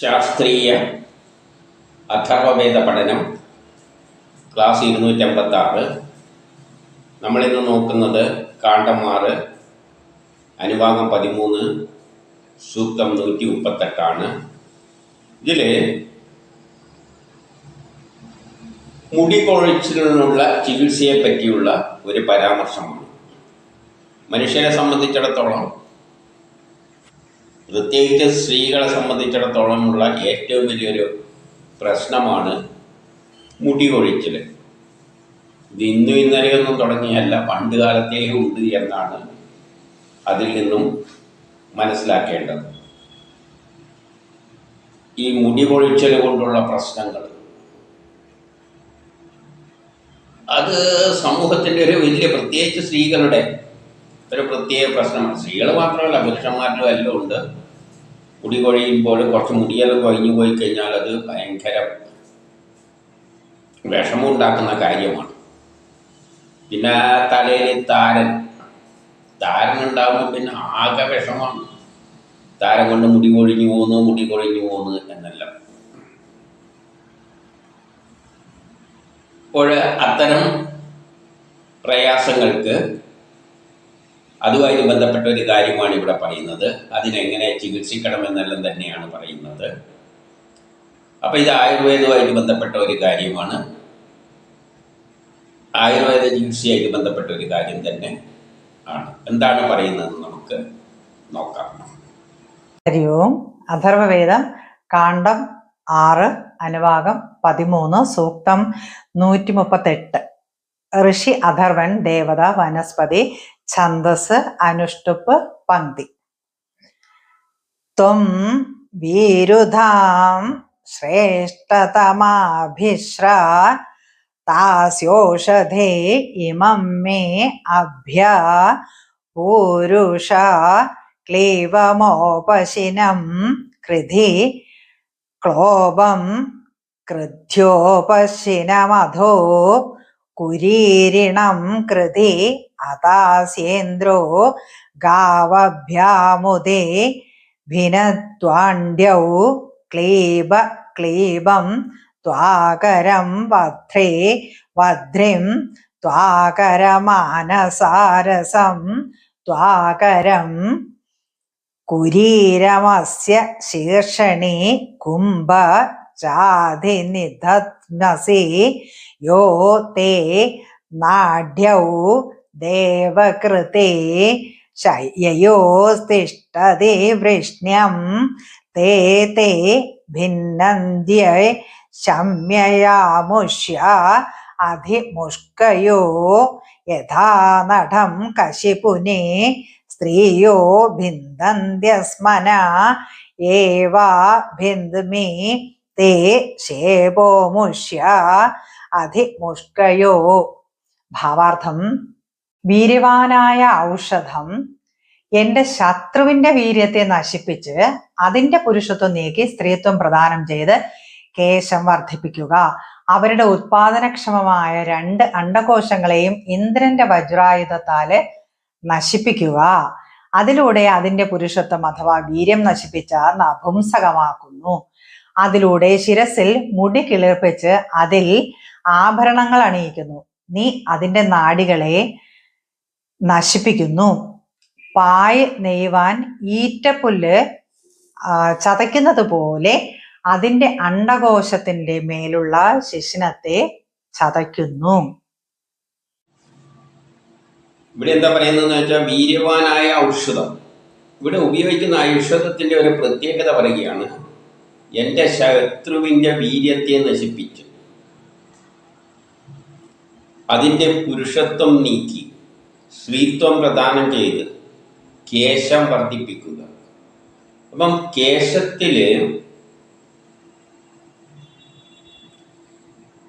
ശാസ്ത്രീയ അഥർവവേദ പഠനം ക്ലാസ് ഇരുന്നൂറ്റമ്പത്തി ആറ് നമ്മളിന്ന് നോക്കുന്നത് കാണ്ഡം ആറ് അനുഭാഗം പതിമൂന്ന് സൂക്തം നൂറ്റി മുപ്പത്തെട്ടാണ് ഇതിൽ മുടി കൊഴിച്ചിലിനുള്ള ചികിത്സയെ പറ്റിയുള്ള ഒരു പരാമർശമാണ്. മനുഷ്യനെ സംബന്ധിച്ചിടത്തോളം പ്രത്യേകിച്ച് സ്ത്രീകളെ സംബന്ധിച്ചിടത്തോളമുള്ള ഏറ്റവും വലിയൊരു പ്രശ്നമാണ് മുടി കൊഴിച്ചിൽ ഇത് ഇന്നും ഇന്നലെയൊന്നും തുടങ്ങിയല്ല പണ്ട് കാലത്തേ ഉണ്ട് എന്നാണ് അതിൽ നിന്നും മനസ്സിലാക്കേണ്ടത്. ഈ മുടി കൊഴിച്ചൽ കൊണ്ടുള്ള പ്രശ്നങ്ങൾ. അത് സമൂഹത്തിന്റെ ഒരു വലിയ പ്രത്യേകിച്ച് സ്ത്രീകളുടെ ഒരു പ്രത്യേക പ്രശ്നമാണ്. സ്ത്രീകൾ മാത്രമല്ല പുരുഷന്മാരിലും എല്ലാം ഉണ്ട്. മുടി കൊഴിയുമ്പോൾ കുറച്ച് മുടിയെല്ലാം കൊഴിഞ്ഞു പോയി കഴിഞ്ഞാൽ അത് ഭയങ്കര വിഷമുണ്ടാക്കുന്ന കാര്യമാണ്. പിന്നെ തലയിൽ താരൻ താരൻ ഉണ്ടാകുമ്പോൾ പിന്നെ ആകെ വിഷമാണ് താരം കൊണ്ട് മുടി കൊഴിഞ്ഞു പോകുന്നു മുടി കൊഴിഞ്ഞു പോകുന്നു എന്നെല്ലാം. അപ്പോൾ അത്തരം പ്രയാസങ്ങൾക്ക് അതുമായിട്ട് ബന്ധപ്പെട്ട ഒരു കാര്യമാണ് ഇവിടെ പറയുന്നത്. അതിനെങ്ങനെ ചികിത്സിക്കണമെന്നെല്ലാം തന്നെയാണ് പറയുന്നത്. അപ്പോൾ ഇത് ആയുർവേദവുമായിട്ട് ബന്ധപ്പെട്ട ഒരു കാര്യമാണ്. ആയുർവേദ ചികിത്സയായിട്ട് ബന്ധപ്പെട്ട ഒരു കാര്യം തന്നെ ആണ്. എന്താണ് പറയുന്നത് നമുക്ക് നോക്കാം. ഹരി ഓം. അഥർവവേദം കാണ്ഡം ആറ് അനുഭാഗം പതിമൂന്ന് സൂക്തം നൂറ്റി മുപ്പത്തെട്ട് ഋഷി അഥർവൻ ദേവത വനസ്പതി ഛന്ദസ് അനുഷ്ടുപ്പ് പങ്ക്തി ത്വം വീരുധാം ശ്രേഷ്ഠതമാഭിശ്ര താസ്യോഷധേ ഇമം മേ അഭ്യ പൂരുഷ ക്ലീവമോപശിനം കൃധി ക്ലോപം കൃധ്യോപശിനമധോ കുരീരിണം കൃതി അതാസ്യേന്ദ്രോ ഗാവഭ്യാമുദേ ഭിനത്വാണ്ഡ്യൗ ക്ലീബ ക്ലീബം ത്വാകരം വധ്രേ വധ്രിം ത്വാകരമാനസാരസം ത്വാകരം കുരീരമസ്യ ശീർഷണി കുംഭ ചാധിനിധത്മസി യോ തേ നാഢ്യൗ देवकृते शय्ययोस्तिष्ठति वृष्ण्यं ते ते भिन्नन्द्यै शम्ययामुष्या अधिमुष्कयो यथा नटं कशिपुने स्त्रियो भिन्दन्त्यस्मना एवा भिन्द्मि ते शेवोमुष्या अधिमुष्कयो। भावार्थं വീര്യവാനായ ഔഷധം എന്റെ ശത്രുവിന്റെ വീര്യത്തെ നശിപ്പിച്ച് അതിന്റെ പുരുഷത്വം നീക്കി സ്ത്രീത്വം പ്രദാനം ചെയ്ത് കേശം വർദ്ധിപ്പിക്കുക. അവരുടെ ഉത്പാദനക്ഷമമായ രണ്ട് അണ്ടകോശങ്ങളെയും ഇന്ദ്രന്റെ വജ്രായുധത്താൽ നശിപ്പിക്കുക. അതിലൂടെ അതിന്റെ പുരുഷത്വം അഥവാ വീര്യം നശിപ്പിച്ച നപുംസകമാക്കുന്നു. അതിലൂടെ ശിരസിൽ മുടി കിളിർപ്പിച്ച് അതിൽ ആഭരണങ്ങൾ അണിയിക്കുന്നു. നീ അതിന്റെ നാടികളെ നശിപ്പിക്കുന്നു. പായ് നെയ്യുവാൻ ഈറ്റപ്പുല്ല് ചതയ്ക്കുന്നത് പോലെ അതിന്റെ അണ്ടകോശത്തിന്റെ മേലുള്ള ശിശിനത്തെ ചതയ്ക്കുന്നു. ഇവിടെ എന്താ പറയുന്നതെന്ന് വെച്ചാൽ വീര്യവാനായ ഔഷധം. ഇവിടെ ഉപയോഗിക്കുന്ന ഔഷധത്തിന്റെ ഒരു പ്രത്യേകത പറയുകയാണ് എന്റെ ശത്രുവിന്റെ വീര്യത്തെ നശിപ്പിച്ചു. അതിന്റെ പുരുഷത്വം നീക്കി. സ്ത്രീത്വം പ്രദാനം ചെയ്ത് കേശം വർദ്ധിപ്പിക്കുക. അപ്പം കേശത്തിൽ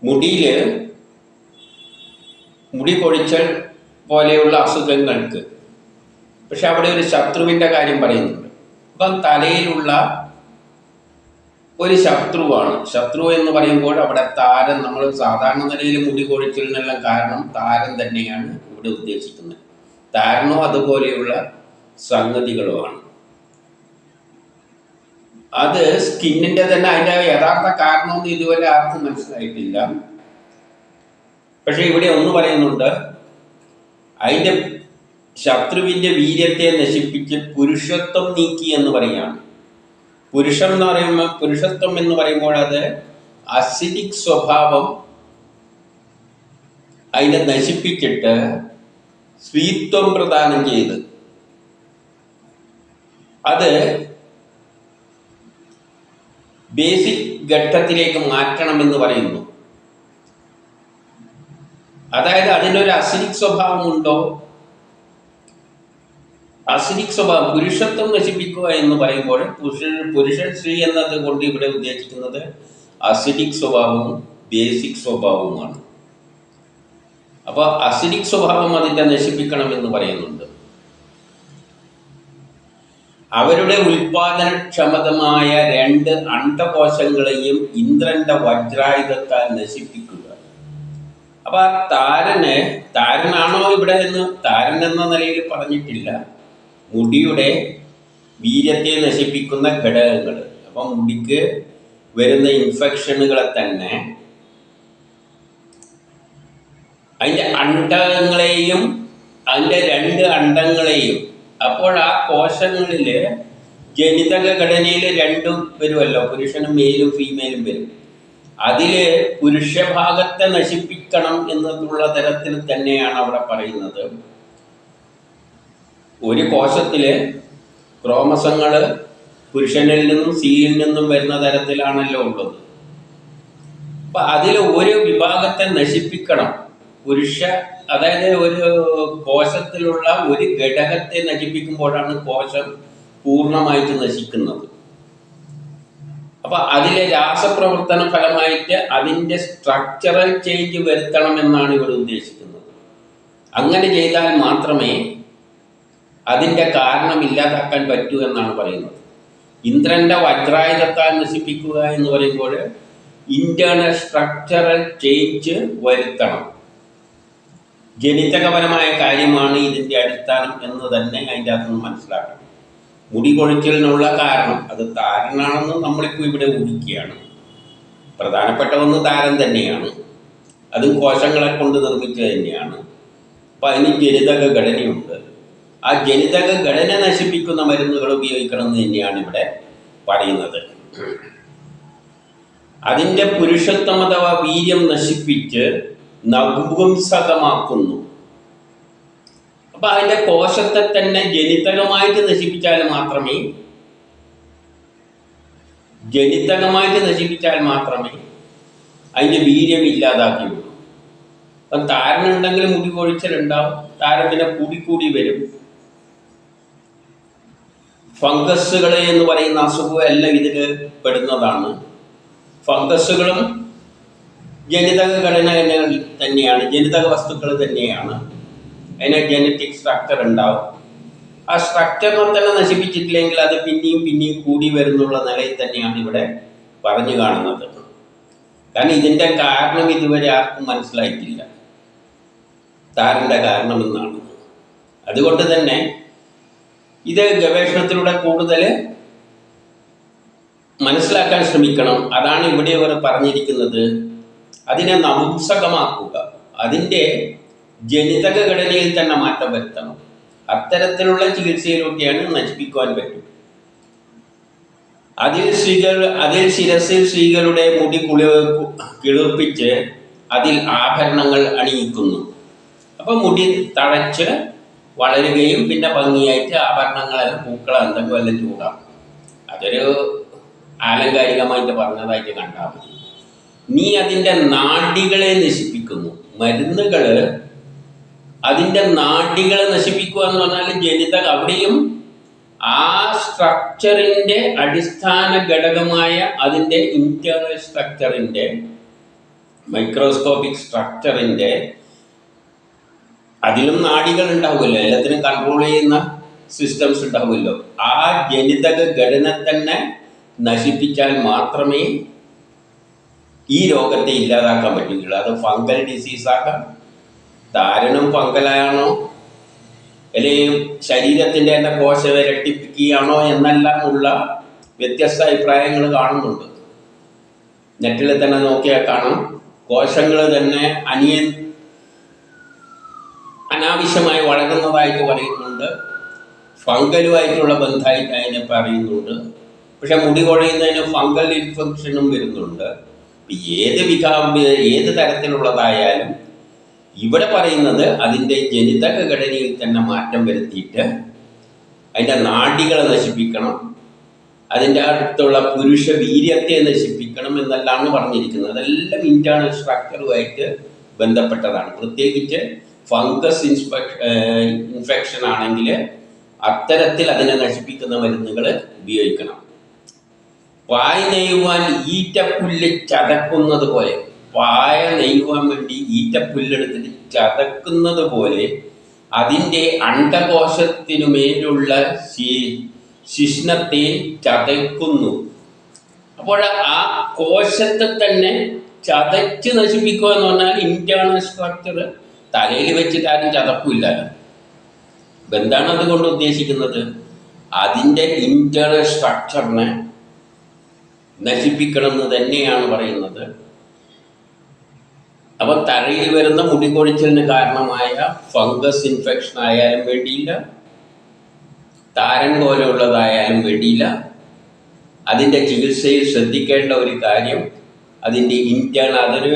മുടിയിൽ മുടി കൊഴിച്ചൽ പോലെയുള്ള അസുഖങ്ങൾക്ക്. പക്ഷെ അവിടെ ഒരു ശത്രുവിന്റെ കാര്യം പറയുന്നുണ്ട്. അപ്പം തലയിലുള്ള ഒരു ശത്രുവാണ്. ശത്രു എന്ന് പറയുമ്പോൾ അവിടെ താരം നമ്മൾ സാധാരണ നിലയിൽ മുടി കൊഴിച്ചിലിനെല്ലാം കാരണം താരം തന്നെയാണ് ഇവിടെ ഉദ്ദേശിക്കുന്നത്. താരനോ അതുപോലെയുള്ള സംഗതികളുമാണ്. അത് സ്കിന്നിന്റെ തന്നെ അതിന്റെ യഥാർത്ഥ കാരണമൊന്നും ഇതുവരെ ആർക്കും മനസ്സിലായിട്ടില്ല. പക്ഷെ ഇവിടെ ഒന്ന് പറയുന്നുണ്ട്. അതിന്റെ ശത്രുവിന്റെ വീര്യത്തെ നശിപ്പിച്ച് പുരുഷത്വം നീക്കി എന്ന് പറയുകയാണ്. പുരുഷം എന്ന് പറയുമ്പോൾ പുരുഷത്വം എന്ന് പറയുമ്പോൾ അത് അസിഡിക് സ്വഭാവം അതിനെ നശിപ്പിച്ചിട്ട് സ്ത്രീത്വം പ്രദാനം ചെയ്ത്. അത് ബേസിക് ഘട്ടത്തിലേക്ക് മാറ്റണം എന്ന് പറയുന്നു. അതായത് അതിനൊരു അസിഡിക് സ്വഭാവമുണ്ടോ? അസിഡിക് സ്വഭാവം പുരുഷത്വം നശിപ്പിക്കുക എന്ന് പറയുമ്പോൾ പുരുഷൻ പുരുഷൻ സ്ത്രീ എന്നത് കൊണ്ട് ഇവിടെ ഉദ്ദേശിക്കുന്നത് അസിഡിക് സ്വഭാവവും ബേസിക് സ്വഭാവവുമാണ്. അപ്പൊ അസിഡിക് സ്വഭാവം അതിന്റെ നശിപ്പിക്കണം എന്ന് പറയുന്നുണ്ട്. അവരുടെ ഉൽപാദനക്ഷമതമായ രണ്ട് അണ്ടകോശങ്ങളെയും ഇന്ദ്രന്റെ വജ്രായുധത്താൽ നശിപ്പിക്കുക. അപ്പൊ ആ താരന് താരനാണോ ഇവിടെ എന്ന് താരൻ എന്ന നിലയിൽ പറഞ്ഞിട്ടില്ല. മുടിയുടെ വീര്യത്തെ നശിപ്പിക്കുന്ന ഘടകങ്ങൾ. അപ്പം മുടിക്ക് വരുന്ന ഇൻഫെക്ഷനുകളെ തന്നെ അതിന്റെ അണ്ടങ്ങളെയും അതിന്റെ രണ്ട് അണ്ടങ്ങളെയും അപ്പോൾ ആ കോശങ്ങളിൽ ജനിതക ഘടനയിൽ രണ്ടും വരുമല്ലോ. പുരുഷനും മെയിലും ഫീമെയിലും വരും. അതിൽ പുരുഷഭാഗത്തെ നശിപ്പിക്കണം എന്നുള്ള തരത്തിൽ തന്നെയാണ് അവിടെ പറയുന്നത്. ഒരു കോശത്തിൽ ക്രോമസങ്ങൾ പുരുഷനിൽ നിന്നും സ്ത്രീയിൽ നിന്നും വരുന്ന തരത്തിലാണല്ലോ ഉള്ളത്. അപ്പൊ അതിൽ ഒരു വിഭാഗത്തെ നശിപ്പിക്കണം. പുരുഷ അതായത് ഒരു കോശത്തിലുള്ള ഒരു ഘടകത്തെ നശിപ്പിക്കുമ്പോഴാണ് കോശം പൂർണമായിട്ട് നശിക്കുന്നത്. അപ്പൊ അതിലെ രാസപ്രവർത്തന ഫലമായിട്ട് അതിന്റെ സ്ട്രക്ചറൽ ചേഞ്ച് വരുത്തണം എന്നാണ് ഇവിടെ ഉദ്ദേശിക്കുന്നത്. അങ്ങനെ ചെയ്താൽ മാത്രമേ അതിന്റെ കാരണം ഇല്ലാതാക്കാൻ പറ്റൂ എന്നാണ് പറയുന്നത്. ഇന്ദ്രന്റെ വജ്രായുധത്താൽ നശിപ്പിക്കുക എന്ന് പറയുമ്പോൾ ഇന്റേണൽ സ്ട്രക്ചറൽ ചേഞ്ച് വരുത്തണം. ജനിതകപരമായ കാര്യമാണ് ഇതിന്റെ അടിസ്ഥാനം എന്ന് തന്നെ അതിന്റെ അകത്ത് നിന്ന് മനസ്സിലാക്കണം. മുടി കൊഴിച്ചിലിനുള്ള കാരണം അത് താരനാണെന്ന് നമ്മളിപ്പോൾ ഇവിടെ ഊഹിക്കുകയാണ്. പ്രധാനപ്പെട്ട ഒന്ന് താരം തന്നെയാണ്. അതും കോശങ്ങളെ കൊണ്ട് നിർമ്മിച്ചത് തന്നെയാണ്. അപ്പം അതിന് ജനിതക ഘടനയുണ്ട്. ആ ജനിതക ഘടന നശിപ്പിക്കുന്ന മരുന്നുകൾ ഉപയോഗിക്കണം എന്ന് തന്നെയാണ് ഇവിടെ പറയുന്നത്. അതിന്റെ പുരുഷത്വം അഥവാ വീര്യം നശിപ്പിച്ച് നപുംസകമാക്കുന്നു. അപ്പൊ അതിന്റെ കോശത്തെ തന്നെ ജനിതകമായിട്ട് നശിപ്പിച്ചാൽ മാത്രമേ ജനിതകമായിട്ട് നശിപ്പിച്ചാൽ മാത്രമേ അതിന്റെ വീര്യം ഇല്ലാതാക്കിയുള്ളൂ. അപ്പം താരനുണ്ടെങ്കിൽ മുടി കൊഴിച്ചിലുണ്ടാവും താരം പിന്നെ കൂടിക്കൂടി വരും. ഫംഗസുകൾ എന്ന് പറയുന്ന അസുഖം എല്ലാം ഇതിൽ പെടുന്നതാണ് ഫംഗസുകളും ജനിതക ഘടന തന്നെയാണ് ജനിതക വസ്തുക്കൾ തന്നെയാണ്. അതിന് ജനറ്റിക് സ്ട്രക്ചർ ഉണ്ടാവും. ആ സ്ട്രക്ചറിനെ തന്നെ നശിപ്പിച്ചിട്ടില്ലെങ്കിൽ അത് പിന്നെയും പിന്നെയും കൂടി വരുന്നുള്ള നിലയിൽ തന്നെയാണ് ഇവിടെ പറഞ്ഞു കാണുന്നത്. കാരണം ഇതിന്റെ കാരണം ഇതുവരെ ആർക്കും മനസ്സിലായിട്ടില്ല. താരന്റെ കാരണം എന്നാണ് അതുകൊണ്ട് തന്നെ ഇത് ഗവേഷണത്തിലൂടെ കൂടുതൽ മനസ്സിലാക്കാൻ ശ്രമിക്കണം. അതാണ് ഇവിടെ ഇവർ പറഞ്ഞിരിക്കുന്നത്. അതിനെ നപുംസകമാക്കുക. അതിന്റെ ജനിതക ഘടനയിൽ തന്നെ മാറ്റം വരുത്തണം. അത്തരത്തിലുള്ള ചികിത്സയിലൂടെയാണ് നശിപ്പിക്കുവാൻ പറ്റും. അതിൽ സ്ത്രീകൾ അതിൽ ശിരസിൽ സ്ത്രീകളുടെ മുടി കുളി കിളിർപ്പിച്ച് അതിൽ ആഭരണങ്ങൾ അണിയിക്കുന്നു. അപ്പൊ മുടി തഴച്ച് വളരുകയും പിന്നെ ഭംഗിയായിട്ട് ആഭരണങ്ങളെല്ലാം പൂക്കൾ എന്തെങ്കിലും എല്ലാം ചൂടാം അതൊരു ആലങ്കാരികമായിട്ട് പറഞ്ഞതായിട്ട് കണ്ടാൽ മതി. നീ അതിന്റെ നാഡികളെ നശിപ്പിക്കുന്നു. മരുന്നുകൾ അതിന്റെ നാഡികളെ നശിപ്പിക്കുക എന്ന് പറഞ്ഞാൽ ജനിതക അവിടെയും ആ സ്ട്രക്ചറിന്റെ അടിസ്ഥാന ഘടകമായ അതിന്റെ ഇന്റേണൽ സ്ട്രക്ചറിന്റെ മൈക്രോസ്കോപ്പിക് സ്ട്രക്ചറിന്റെ അതിലും നാഡികൾ ഉണ്ടാവുമല്ലോ. എല്ലാത്തിനും കൺട്രോൾ ചെയ്യുന്ന സിസ്റ്റംസ് ഉണ്ടാവുമല്ലോ. ആ ജനിതക ഘടന തന്നെ നശിപ്പിച്ചാൽ മാത്രമേ ഈ രോഗത്തെ ഇല്ലാതാക്കാൻ പറ്റുകയുള്ളൂ. അത് ഫംഗൽ ഡിസീസ് ആകാം. താരനും ഫംഗലാണോ അല്ലെങ്കിൽ ശരീരത്തിന്റെ തന്നെ കോശ ഇരട്ടിപ്പിക്കുകയാണോ എന്നെല്ലാം ഉള്ള വ്യത്യസ്ത അഭിപ്രായങ്ങൾ കാണുന്നുണ്ട്. നെറ്റിൽ തന്നെ നോക്കിയാൽ കാണാം. കോശങ്ങൾ തന്നെ അനിയൻ അനാവശ്യമായി വളരുന്നതായിട്ട് പറയുന്നുണ്ട്. ഫംഗലുമായിട്ടുള്ള ബന്ധമായിട്ട് അതിനെ പറയുന്നുണ്ട്. പക്ഷെ മുടി കുഴയുന്നതിന് ഫംഗൽ ഇൻഫെക്ഷനും വരുന്നുണ്ട്. ഏത് വികാ ഏത് തരത്തിലുള്ളതായാലും ഇവിടെ പറയുന്നത് അതിന്റെ ജനിതക ഘടനയിൽ തന്നെ മാറ്റം വരുത്തിയിട്ട് അതിന്റെ നാടികളെ നശിപ്പിക്കണം അതിന്റെ അടുത്തുള്ള പുരുഷ വീര്യത്തെ നശിപ്പിക്കണം എന്നെല്ലാം പറഞ്ഞിരിക്കുന്നത്. അതെല്ലാം ഇന്റേണൽ സ്ട്രക്ചറുമായിട്ട് ബന്ധപ്പെട്ടതാണ്. പ്രത്യേകിച്ച് ഫംഗസ് ഇൻസ്പെക്ഷ ഇൻഫെക്ഷൻ ആണെങ്കിൽ അത്തരത്തിൽ അതിനെ നശിപ്പിക്കുന്ന മരുന്നുകൾ ഉപയോഗിക്കണം. പായ നെയ്യുവാൻ ഈറ്റപ്പുല്ല് ചതക്കുന്നത് പോലെ പായ നെയ്യുവാൻ വേണ്ടി ഈറ്റപ്പുല്ലെടുത്തിട്ട് ചതക്കുന്നത് പോലെ അതിന്റെ അണ്ടകോശത്തിനു മേലുള്ള ശിഷ്ണത്തെ ചതയ്ക്കുന്നു. അപ്പോൾ ആ കോശത്തെ തന്നെ ചതച്ച് നശിപ്പിക്കുക എന്ന് പറഞ്ഞാൽ ഇന്റേണൽ സ്ട്രക്ചർ തലയിൽ വെച്ചിട്ടാരും ആരും അപ്പം എന്താണ് അതുകൊണ്ട് ഉദ്ദേശിക്കുന്നത്? അതിന്റെ ഇന്റേണൽ സ്ട്രക്ചറിനെ നശിപ്പിക്കണം എന്ന് തന്നെയാണ് പറയുന്നത്. അപ്പൊ തലയിൽ വരുന്ന മുടികൊഴിച്ചിലിന് കാരണമായ ഫംഗസ് ഇൻഫെക്ഷൻ ആയാലും വേണ്ടിയില്ല. താരൻ പോലെയുള്ളതായാലും വേണ്ടിയില്ല. അതിന്റെ ചികിത്സയിൽ ശ്രദ്ധിക്കേണ്ട ഒരു കാര്യം അതിന്റെ ഇന്റേണൽ അതൊരു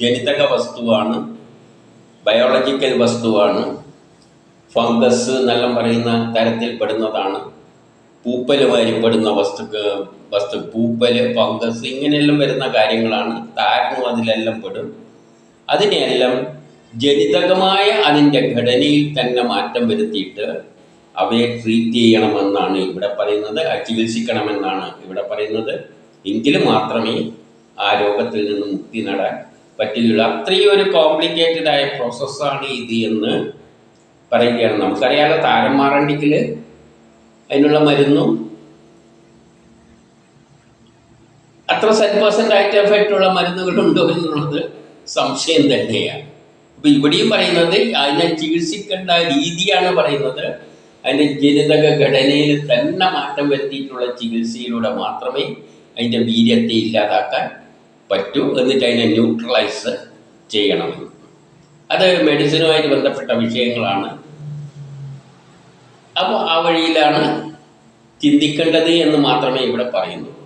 ജനിതക വസ്തുവാണ്. ബയോളജിക്കൽ വസ്തുവാണ്. ഫംഗസ് എന്നെല്ലാം പറയുന്ന തരത്തിൽപ്പെടുന്നതാണ് പൂപ്പൽ പെടുന്ന വസ്തുക്ക വസ്തു പൂപ്പൽ ഫംഗസ് ഇങ്ങനെയെല്ലാം വരുന്ന കാര്യങ്ങളാണ്. താരനും അതിലെല്ലാം പെടും. അതിനെയെല്ലാം ജനിതകമായ അതിന്റെ ഘടനയിൽ തന്നെ മാറ്റം വരുത്തിയിട്ട് അവയെ ട്രീറ്റ് ചെയ്യണമെന്നാണ് ഇവിടെ പറയുന്നത്. ചികിത്സിക്കണമെന്നാണ് ഇവിടെ പറയുന്നത്. എങ്കിൽ മാത്രമേ ആ രോഗത്തിൽ നിന്ന് മുക്തി നേടാൻ പറ്റുകയുള്ളൂ അത്രയും ഒരു കോംപ്ലിക്കേറ്റഡ് ആയ പ്രോസസ്സാണ് ഇത് എന്ന് പറയുകയാണ്. നമുക്കറിയാലോ താരം മാറണ്ടെങ്കിൽ അതിനുള്ള മരുന്നും അത്ര സെറ്റ് പെർസെന്റ് ആയിട്ട് എഫക്റ്റ് ഉള്ള മരുന്നുകളുണ്ടോ എന്നുള്ളത് സംശയം തന്നെയാണ്. അപ്പൊ ഇവിടെയും പറയുന്നത് അതിനെ ചികിത്സിക്കേണ്ട രീതിയാണ് പറയുന്നത്. അതിന്റെ ജനിതക ഘടനയിൽ തന്നെ മാറ്റം വരുത്തിയിട്ടുള്ള ചികിത്സയിലൂടെ മാത്രമേ അതിന്റെ വീര്യത്തെ ഇല്ലാതാക്കാൻ പറ്റൂ എന്നിട്ട് അതിനെ ന്യൂട്രലൈസ് ചെയ്യണമെന്ന് അത് മെഡിസിനുമായിട്ട് ബന്ധപ്പെട്ട വിഷയങ്ങളാണ്. അപ്പോൾ ആ വഴിയിലാണ് ചിന്തിക്കേണ്ടത് എന്ന് മാത്രമേ ഇവിടെ പറയുന്നു